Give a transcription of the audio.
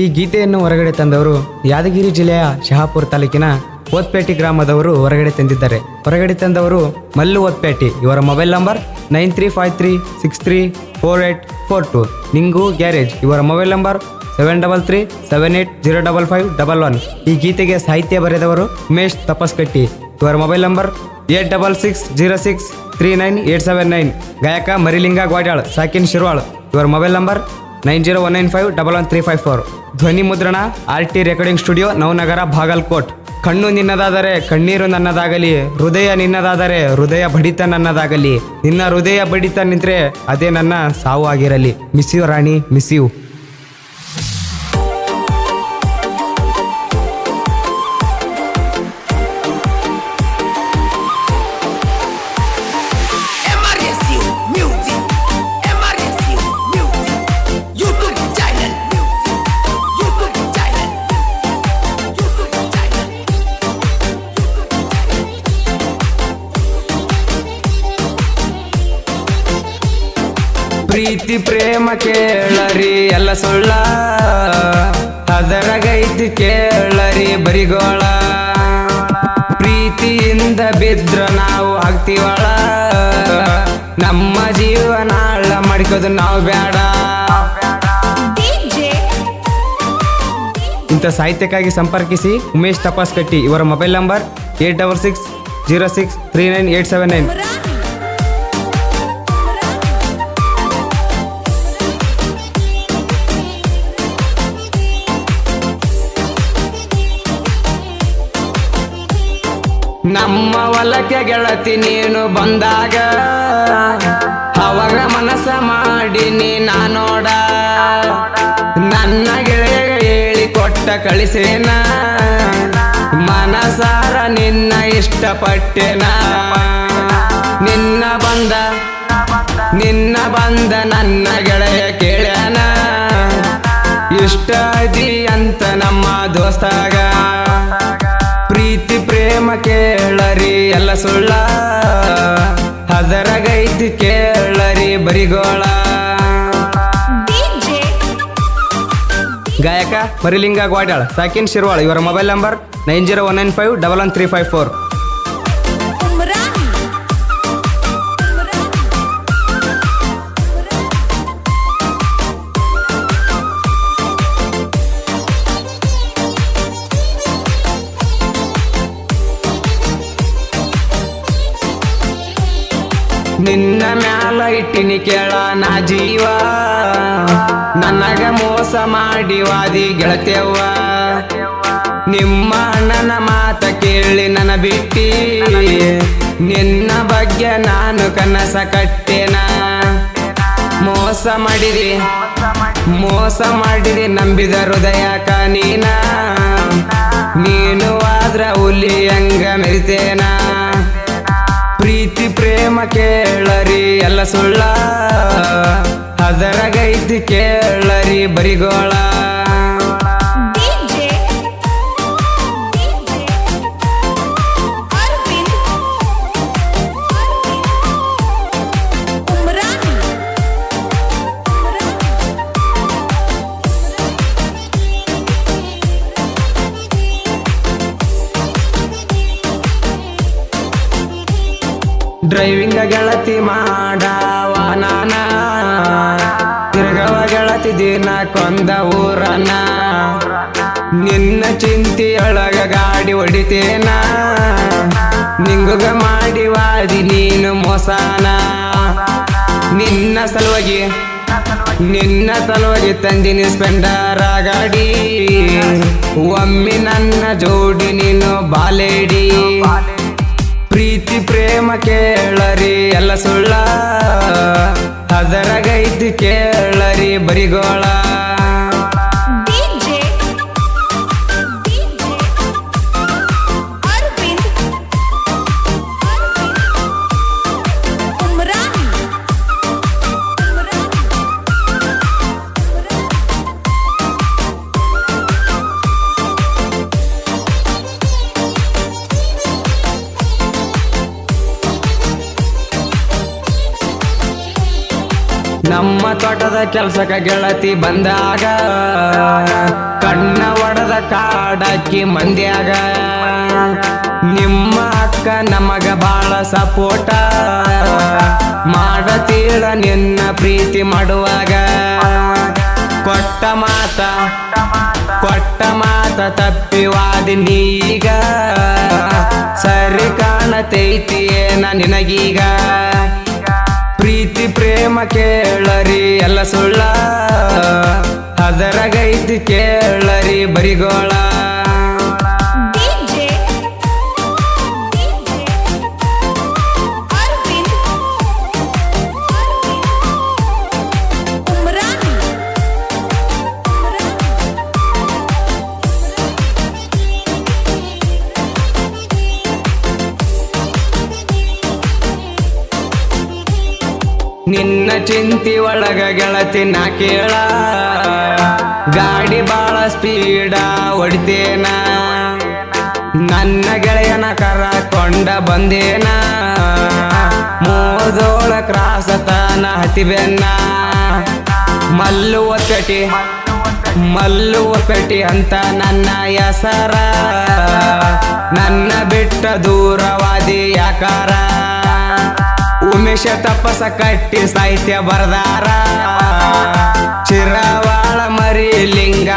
ಈ ಗೀತೆಯನ್ನು ಹೊರಗಡೆ ತಂದವರು ಯಾದಗಿರಿ ಜಿಲ್ಲೆಯ ಶಹಾಪುರ ತಾಲೂಕಿನ ಓತ್ಪೇಟಿ ಗ್ರಾಮದವರು ಹೊರಗಡೆ ತಂದಿದ್ದಾರೆ. ಹೊರಗಡೆ ತಂದವರು ಮಲ್ಲು ಓತ್ಪೇಟಿ ಇವರ mobile number nine three five three six three four eight four two. Ningu garage. ಇವರ mobile number seven double three seven eight zero double five double one. ಈ ಗೀತೆಗೆ ಸಾಹಿತ್ಯ ಬರೆದವರು ಉಮೇಶ್ ತಪಸ್ಕಟ್ಟಿ. ಇವರ mobile number eight double six zero six three nine eight seven nine. ಗಾಯಕ ಮರಿಲಿಂಗ ಗ್ವಾಡ್ಯಾಳ್ ಸಾಕಿನ್ ಶಿರ್ವಾಳ್. ಇವರ mobile number nine zero one nine five double one three five four. ಧ್ವನಿ ಮುದ್ರಣ R T recording studio, Navanagar Bagalkot ಕಣ್ಣು ನಿನ್ನದಾದರೆ ಕಣ್ಣೀರು ನನ್ನದಾಗಲಿ, ಹೃದಯ ನಿನ್ನದಾದರೆ ಹೃದಯ ಬಡಿತ ನನ್ನದಾಗಲಿ. ನಿನ್ನ ಹೃದಯ ಬಡಿತ ನಿಂತರೆ ಅದೇ ನನ್ನ ಸಾವು ಆಗಿರಲಿ. ಮಿಸ್ ಯು ರಾಣಿ, ಮಿಸ್ ಯು. ಪ್ರೀತಿ ಪ್ರೇಮ ಕೇಳರಿ ಎಲ್ಲ ಸುಳ್ಳ. ಅದರಗೈತಿ ಕೇಳರಿ ಬರಿಗೋಳ. ಪ್ರೀತಿಯಿಂದ ಬಿದ್ರ ನಾವು ಆಗ್ತೀವಳ. ನಮ್ಮ ಜೀವನ ಅಳ್ಳ ಮಾಡ್ಕೋದು ನಾವು ಬೇಡ ಇಂಥ ಸಾಹಿತ್ಯಕ್ಕಾಗಿ ಸಂಪರ್ಕಿಸಿ ಉಮೇಶ್ ತಪಾಸ್ ಕಟ್ಟಿ ಇವರ mobile number eight double six zero six three nine eight seven nine. ನಮ್ಮ ಹೊಲಕ್ಕೆ ಗೆಳತಿ ನೀನು ಬಂದಾಗ, ಅವಾಗ ಮನಸ್ಸ ಮಾಡಿನಿ ನಾನೋಡ. ನನ್ನ ಗೆಳೆಯ ಹೇಳಿ ಕೊಟ್ಟ ಕಳಿಸೇನ, ಮನಸಾರ ನಿನ್ನ ಇಷ್ಟಪಟ್ಟೆನ. ನಿನ್ನ ಬಂದ ನಿನ್ನ ಬಂದ ನನ್ನ ಗೆಳೆಯ ಕೇಳ್ಯಾನ. ಇಷ್ಟ ಅಂತ ನಮ್ಮ ದೋಸ್ತಾಗ ಎಲ್ಲ ಸುಳ್ಳ. ಅದರಗೈತಿ ಕೇಳರಿ ಬರಿಗೋಳ. ಗಾಯಕ ಮರಿಲಿಂಗ ಗ್ವಾಡ್ಯಾಳ್ ಸಾಕಿನ್ ಶಿರ್ವಾಳ್ ಇವರ mobile number nine zero one nine five double one three five four. ನಿನ್ನ ಮ್ಯಾಲ ಇಟ್ಟಿನಿ ಕೇಳ ನಾ ಜೀವ. ನನಗ ಮೋಸ ಮಾಡಿ ವಾದಿ ಗೆಳತೆವ್ವ ನಿಮ್ಮ ಅಣ್ಣನ ಮಾತ ಕೇಳಿ ನನ್ನ ಬಿಟ್ಟಿ. ನಿನ್ನ ಬಗ್ಗೆ ನಾನು ಕನಸ ಕಟ್ಟೆನ. ಮೋಸ ಮಾಡಿರಿ ಮೋಸ ಮಾಡಿರಿ ನಂಬಿದ ಹೃದಯಕ ನೀನ. ನೀನು ಆದ್ರ ಹುಲಿ ಹಂಗ ಮೆರಿತೇನ. ಪ್ರೇಮ ಕೇಳರಿ ಎಲ್ಲ ಸುಳ್ಳ. ಅದರಗೈತಿ ಕೇಳರಿ ಬರಿಗೋಳ. ಡ್ರೈವಿಂಗ ಗೆಳತಿ ಮಾಡವ ನಾನ. ತಿರುಗವ ಗೆಳತಿ ದಿನ ಕೊಂದ ಊರನ. ನಿನ್ನ ಚಿಂತೆಯೊಳಗ ಗಾಡಿ ಹೊಡಿತೇನ. ನಿಂಗುಗ ಮಾಡಿ ವಾದಿ ನೀನು ಮೋಸಾನ. ನಿನ್ನ ಸಲುವಾಗಿ ನಿನ್ನ ಸಲುವಾಗಿ ತಂದಿನಿ ಸ್ಪೆಂಡರ ಗಾಡಿ. ಒಮ್ಮೆ ನನ್ನ ಜೋಡಿ ನೀನು ಬಾಲೇಡಿ. ಪ್ರೇಮ ಕೇಳರಿ ಎಲ್ಲ ಸುಳ್ಳ. ಅದರಗೈದು ಕೇಳರಿ ಬರಿಗೋಳ. ತೋಟದ ಕೆಲಸಕ್ಕೆ ಗೆಳತಿ ಬಂದಾಗ, ಕಣ್ಣ ಒಡದ ಕಾಡಕ್ಕಿ ಮಂದ್ಯಾಗ. ನಿಮ್ಮ ಅಕ್ಕ ನಮಗ ಬಾಳ ಸಪೋಟ ಮಾಡತೀಳ ನಿನ್ನ ಪ್ರೀತಿ ಮಾಡುವಾಗ. ಕೊಟ್ಟ ಮಾತ ಕೊಟ್ಟ ಮಾತ ತಪ್ಪಿವಾದಿ ನೀಗ. ಸರಿ ಕಾಣತೈತಿ ಏನ ನಿನಗೀಗ. ಕೇಳರಿ ಎಲ್ಲ ಸುಳ್ಳ. ಅದರಗೈತಿ ಕೇಳರಿ ಬರಿಗೋಳ. ಚಿಂತಿ ಒಳಗ ಗೆಳತಿ ನಾ ಕೇಳ. ಗಾಡಿ ಬಾಳ ಸ್ಪೀಡ ಹೊಡಿತೇನ. ನನ್ನ ಗೆಳೆಯನ ಕರಕೊಂಡ ಬಂದೇನ. ಮೋದೋಳ ಕ್ರಾಸತನ ಹತಿಬೆನ್ನ ಮಲ್ಲು ಒಕ್ಕಟಿ ಮಲ್ಲು ಅಂತ ನನ್ನ ಹೆಸರ. ನನ್ನ ಬಿಟ್ಟ ದೂರವಾದಿ ಯಾಕಾರ. ಉಮೇಶ ತಪಸ ಕಟ್ಟಿ ಸಾಹಿತ್ಯ ಬರ್ದಾರ. ಚಿರವಾಳ ಮರಿ ಲಿಂಗ